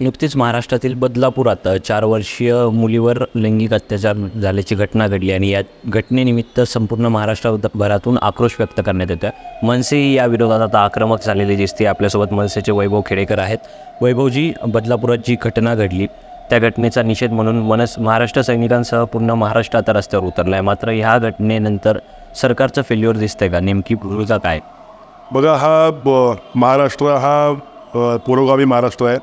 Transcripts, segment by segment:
नुकतीच महाराष्ट्रातील बदलापुरात चार वर्षीय मुलीवर लैंगिक अत्याचार झाल्याची घटना घडली आणि या घटनेनिमित्त संपूर्ण महाराष्ट्रभरातून आक्रोश व्यक्त करण्यात येतो मनसे या विरोधात आता आक्रमक झालेली दिसते. आपल्यासोबत मनसेचे वैभव खेडेकर आहेत. वैभवजी बदलापुरात जी घटना घडली त्या घटनेचा निषेध म्हणून मनस महाराष्ट्र सैनिकांसह पूर्ण महाराष्ट्र आता रस्त्यावर उतरला आहे मात्र ह्या घटनेनंतर सरकारचं फेल्युअर दिसतंय का? नेमकी भूमिका काय? बघा हा ब महाराष्ट्र हा पुरोगामी महाराष्ट्र आहे.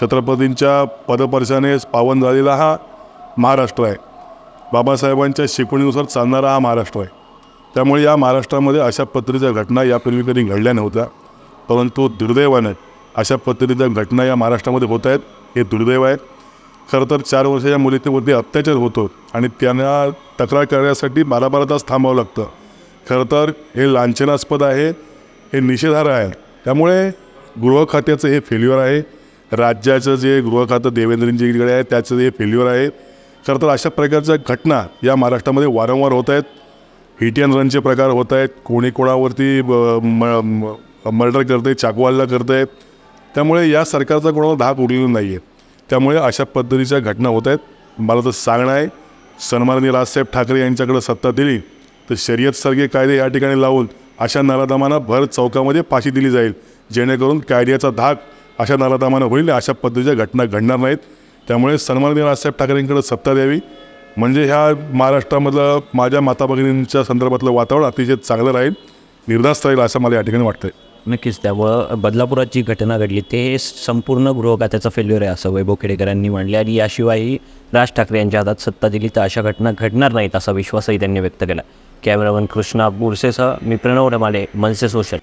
छत्रपतींच्या पदपर्शाने पावन झालेला हा महाराष्ट्र आहे. बाबासाहेबांच्या शिकवणीनुसार चालणारा हा महाराष्ट्र आहे. त्यामुळे या महाराष्ट्रामध्ये अशा पद्धतीच्या घटना यापूर्वी कधी घडल्या नव्हत्या. परंतु दुर्दैवानं अशा पद्धतीच्या घटना या महाराष्ट्रामध्ये होत आहेत. हे दुर्दैव आहे खरं तर चार वर्षाच्या मुलीवरती अत्याचार होतो आणि त्यांना तक्रार करण्यासाठी बारा बारा तास थांबावं लागतं. खरं तर हे लांछनास्पद आहे. हे निषेधार्ह आहे. त्यामुळे गृह खात्याचं हे फेल्युअर आहे. राज्याचं जे गृह खातं देवेंद्रजीकडे आहे त्याचं जे फेल्युअर आहे खरं तर अशा प्रकारच्या घटना या महाराष्ट्रामध्ये वारंवार होत आहेत. हिट अँड रनचे प्रकार होत आहेत. कोणी कोणावरती मर्डर करते चाकवाल्ला करत आहे त्यामुळे या सरकारचा कोणाला धाक उरलेला नाही आहे त्यामुळे अशा पद्धतीच्या घटना होत आहेत. मला तर सांगणं आहे सन्माननीय राजसाहेब ठाकरे यांच्याकडे सत्ता दिली तर शर्यतसारखे कायदे या ठिकाणी लावून अशा नराधमांना भर चौकामध्ये फाशी दिली जाईल जेणेकरून कायद्याचा धाक अशा नराधमांना होईल अशा पद्धतीच्या घटना घडणार नाहीत. त्यामुळे सन्माननीय राजसाहेब ठाकरेंकडे सत्ता द्यावी. म्हणजे ह्या महाराष्ट्रामधलं माझ्या माता भगिनींच्या संदर्भातलं वातावरण अतिशय चांगलं राहील निर्धास्त राहील असं मला या ठिकाणी वाटतंय. नक्कीच त्यामुळं बदलापुरात जी घटना घडली ते संपूर्ण गृहखात्याचं फेल्युअर आहे असं वैभव खेडेकरांनी म्हणले आणि याशिवायही राज ठाकरे यांच्या हातात सत्ता दिली तर अशा घटना घडणार नाहीत असा विश्वासही त्यांनी व्यक्त केला. कॅमेरामन कृष्णा बुरसेसह मी प्रणव रमाले मनसे सोशल.